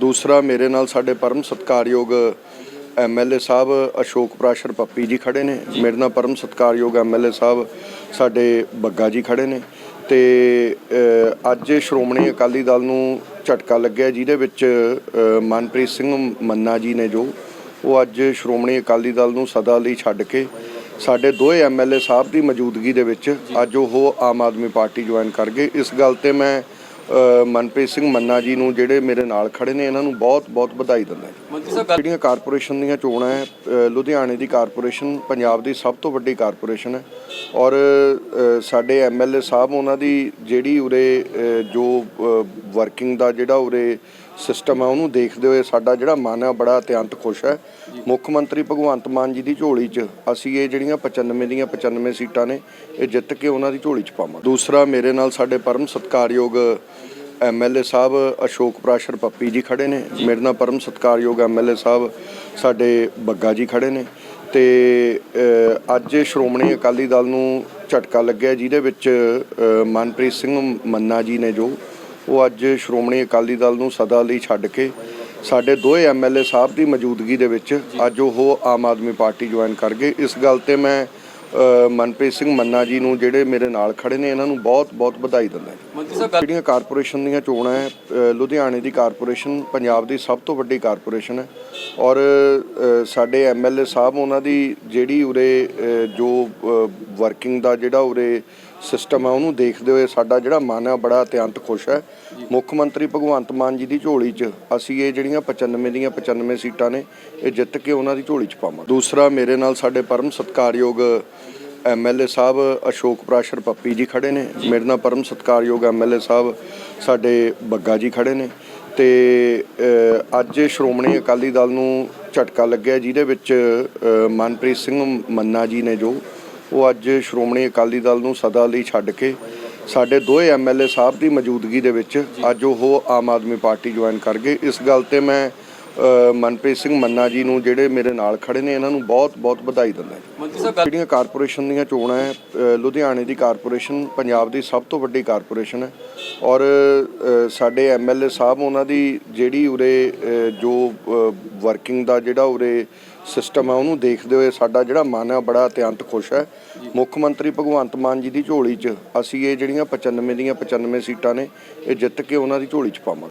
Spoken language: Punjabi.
ਦੂਸਰਾ ਮੇਰੇ ਨਾਲ ਸਾਡੇ ਪਰਮ ਸਤਕਾਰਯੋਗ ਐਮਐਲਏ ਸਾਹਿਬ ਅਸ਼ੋਕ ਪ੍ਰਾਸ਼ਰ ਪੱਪੀ ਜੀ ਖੜੇ ਨੇ। ਮੇਰੇ ਨਾਲ ਪਰਮ ਸਤਕਾਰਯੋਗ ਐਮਐਲਏ ਸਾਹਿਬ ਸਾਡੇ ਬੱਗਾ ਜੀ ਖੜੇ ਨੇ ਤੇ ਅੱਜ ਸ਼੍ਰੋਮਣੀ ਅਕਾਲੀ ਦਲ ਨੂੰ ਝਟਕਾ ਲੱਗਿਆ ਜਿਹਦੇ ਵਿੱਚ ਮਨਪ੍ਰੀਤ ਸਿੰਘ ਮੰਨਾ ਜੀ ਨੇ ਜੋ, ਉਹ ਅੱਜ ਸ਼੍ਰੋਮਣੀ ਅਕਾਲੀ ਦਲ ਨੂੰ ਸਦਾ ਲਈ ਛੱਡ ਕੇ ਸਾਡੇ ਦੋਏ ਐਮਐਲਏ ਸਾਹਿਬ ਦੀ ਮੌਜੂਦਗੀ ਦੇ ਵਿੱਚ ਅੱਜ ਉਹ ਆਮ ਆਦਮੀ ਪਾਰਟੀ ਜੁਆਇਨ ਕਰ ਗਏ। ਇਸ ਗੱਲ ਤੇ ਮੈਂ ਮਨਪ੍ਰੀਤ ਸਿੰਘ ਮੰਨਾ ਜੀ ਨੂੰ ਜਿਹੜੇ ਮੇਰੇ ਨਾਲ ਖੜੇ ਨੇ ਇਹਨਾਂ ਨੂੰ ਬਹੁਤ ਬਹੁਤ ਵਧਾਈ ਦਿੰਦਾ ਗੱਲ- ਜਿਹੜੀਆਂ ਕਾਰਪੋਰੇਸ਼ਨ ਦੀਆਂ ਚੋਣਾਂ ਹੈ ਲੁਧਿਆਣੇ ਦੀ ਕਾਰਪੋਰੇਸ਼ਨ ਪੰਜਾਬ ਦੀ ਸਭ ਤੋਂ ਵੱਡੀ ਕਾਰਪੋਰੇਸ਼ਨ ਹੈ। ਔਰ ਸਾਡੇ ਐਮਐਲਏ ਸਾਹਿਬ ਉਹਨਾਂ ਦੀ ਜਿਹੜੀ ਉਰੇ ਜੋ ਵਰਕਿੰਗ ਦਾ ਜਿਹੜਾ ਉਰੇ ਸਿਸਟਮ ਹੈ ਉਹਨੂੰ ਦੇਖਦੇ ਹੋਏ ਸਾਡਾ ਜਿਹੜਾ ਮਨ ਹੈ ਬੜਾ ਅਤਿਅੰਤ ਖੁਸ਼ ਹੈ। ਮੁੱਖ ਮੰਤਰੀ ਭਗਵੰਤ ਮਾਨ ਜੀ ਦੀ ਝੋਲੀ 'ਚ ਅਸੀਂ ਇਹ ਜਿਹੜੀਆਂ 95 ਦੀਆਂ 95 ਸੀਟਾਂ ਨੇ ਇਹ ਜਿੱਤ ਕੇ ਉਹਨਾਂ ਦੀ ਝੋਲੀ 'ਚ ਪਾਵਾਂਗੇ। ਦੂਸਰਾ ਮੇਰੇ ਨਾਲ ਸਾਡੇ ਪਰਮ ਸਤਕਾਰਯੋਗ ਐਮਐਲਏ ਸਾਹਿਬ ਅਸ਼ੋਕ ਪ੍ਰਾਸ਼ਰ ਪੱਪੀ ਜੀ ਖੜੇ ਨੇ। ਮੇਰੇ ਨਾਲ ਪਰਮ ਸਤਕਾਰਯੋਗ ਐਮਐਲਏ ਸਾਹਿਬ ਸਾਡੇ ਬੱਗਾ ਜੀ ਖੜੇ ਨੇ। ਤੇ ਅੱਜ ਸ਼੍ਰੋਮਣੀ ਅਕਾਲੀ ਦਲ ਨੂੰ ਝਟਕਾ ਲੱਗਿਆ ਜਿਹਦੇ ਵਿੱਚ ਮਨਪ੍ਰੀਤ ਸਿੰਘ ਮੰਨਾ ਜੀ ਨੇ ਜੋ ਉਹ ਅੱਜ ਸ਼੍ਰੋਮਣੀ ਅਕਾਲੀ ਦਲ ਨੂੰ ਸਦਾ ਲਈ ਛੱਡ ਕੇ ਸਾਡੇ ਦੋਏ ਐਮਐਲਏ ਸਾਹਿਬ ਦੀ ਮੌਜੂਦਗੀ ਦੇ ਵਿੱਚ ਅੱਜ ਉਹ ਆਮ ਆਦਮੀ ਪਾਰਟੀ ਜੁਆਇਨ ਕਰ ਗਏ। ਇਸ ਗੱਲ ਤੇ ਮੈਂ ਮਨਪ੍ਰੀਤ ਸਿੰਘ ਮੰਨਾ ਜੀ ਨੂੰ ਜਿਹੜੇ ਮੇਰੇ ਨਾਲ ਖੜੇ ਨੇ ਇਹਨਾਂ ਨੂੰ ਬਹੁਤ ਬਹੁਤ ਵਧਾਈ ਦਿੰਦਾ ਜਿਹੜੀਆਂ ਕਾਰਪੋਰੇਸ਼ਨ ਦੀਆਂ ਚੋਣਾਂ ਹੈ ਲੁਧਿਆਣੇ ਦੀ ਕਾਰਪੋਰੇਸ਼ਨ ਪੰਜਾਬ ਦੀ ਸਭ ਤੋਂ ਵੱਡੀ ਕਾਰਪੋਰੇਸ਼ਨ ਹੈ। ਔਰ ਸਾਡੇ ਐਮਐਲਏ ਸਾਹਿਬ ਉਹਨਾਂ ਦੀ ਜਿਹੜੀ ਉਰੇ ਜੋ ਵਰਕਿੰਗ ਦਾ ਜਿਹੜਾ ਉਰੇ ਸਿਸਟਮ ਹੈ ਉਹਨੂੰ ਦੇਖਦੇ ਹੋਏ ਸਾਡਾ ਜਿਹੜਾ ਮਨ ਹੈ ਬੜਾ ਅਤਿਅੰਤ ਖੁਸ਼ ਹੈ। ਮੁੱਖ ਮੰਤਰੀ ਭਗਵੰਤ ਮਾਨ ਜੀ ਦੀ ਝੋਲੀ 'ਚ ਅਸੀਂ ਇਹ ਜਿਹੜੀਆਂ 95 ਦੀਆਂ 95 ਸੀਟਾਂ ਨੇ ਇਹ ਜਿੱਤ ਕੇ ਉਹਨਾਂ ਦੀ ਝੋਲੀ 'ਚ ਪਾਵਾਂਗੇ। ਦੂਸਰਾ ਮੇਰੇ ਨਾਲ ਸਾਡੇ ਪਰਮ ਸਤਕਾਰਯੋਗ ਐਮਐਲਏ ਸਾਹਿਬ ਅਸ਼ੋਕ ਪ੍ਰਾਸ਼ਰ ਪੱਪੀ ਜੀ ਖੜੇ ਨੇ। ਮੇਰੇ ਨਾਲ ਪਰਮ ਸਤਕਾਰਯੋਗ ਐਮਐਲਏ ਸਾਹਿਬ ਸਾਡੇ ਬੱਗਾ ਜੀ ਖੜੇ ਨੇ। ਤੇ ਅੱਜ ਸ਼੍ਰੋਮਣੀ ਅਕਾਲੀ ਦਲ ਨੂੰ ਝਟਕਾ ਲੱਗਿਆ ਜਿਹਦੇ ਵਿੱਚ ਮਨਪ੍ਰੀਤ ਸਿੰਘ ਮੰਨਾ ਜੀ ਨੇ ਜੋ ਉਹ ਅੱਜ ਸ਼੍ਰੋਮਣੀ ਅਕਾਲੀ ਦਲ ਨੂੰ ਸਦਾ ਲਈ ਛੱਡ ਕੇ ਸਾਡੇ ਦੋਏ ਐਮਐਲਏ ਸਾਹਿਬ ਦੀ ਮੌਜੂਦਗੀ ਦੇ ਵਿੱਚ ਅੱਜ ਉਹ ਆਮ ਆਦਮੀ ਪਾਰਟੀ ਜੁਆਇਨ ਕਰ ਗਏ। ਇਸ ਗੱਲ ਤੇ ਮੈਂ ਮਨਪ੍ਰੀਤ ਸਿੰਘ ਮੰਨਾ ਜੀ ਨੂੰ ਜਿਹੜੇ ਮੇਰੇ ਨਾਲ ਖੜੇ ਨੇ ਇਹਨਾਂ ਨੂੰ ਬਹੁਤ ਬਹੁਤ ਵਧਾਈ ਦਿੰਦਾ ਮੰਤਰੀ ਸਾਹਿਬ ਜਿਹੜੀਆਂ ਕਾਰਪੋਰੇਸ਼ਨ ਦੀਆਂ ਚੋਣਾਂ ਹੈ ਲੁਧਿਆਣੇ ਦੀ ਕਾਰਪੋਰੇਸ਼ਨ ਪੰਜਾਬ ਦੀ ਸਭ ਤੋਂ ਵੱਡੀ ਕਾਰਪੋਰੇਸ਼ਨ ਹੈ। ਔਰ ਸਾਡੇ ਐਮਐਲਏ ਸਾਹਿਬ ਉਹਨਾਂ ਦੀ ਜਿਹੜੀ ਉਰੇ ਜੋ ਵਰਕਿੰਗ ਦਾ ਜਿਹੜਾ ਉਰੇ ਸਿਸਟਮ ਹੈ ਉਹਨੂੰ ਦੇਖਦੇ ਹੋਏ ਸਾਡਾ ਜਿਹੜਾ ਮਨ ਹੈ ਬੜਾ ਅਤਿਅੰਤ ਖੁਸ਼ ਹੈ। ਮੁੱਖ ਮੰਤਰੀ ਭਗਵੰਤ ਮਾਨ ਜੀ ਦੀ ਝੋਲੀ 'ਚ ਅਸੀਂ ਇਹ ਜਿਹੜੀਆਂ 95 ਦੀਆਂ 95 ਸੀਟਾਂ ਨੇ ਇਹ ਜਿੱਤ ਕੇ ਉਹਨਾਂ ਦੀ ਝੋਲੀ 'ਚ ਪਾਵਾਂਗੇ।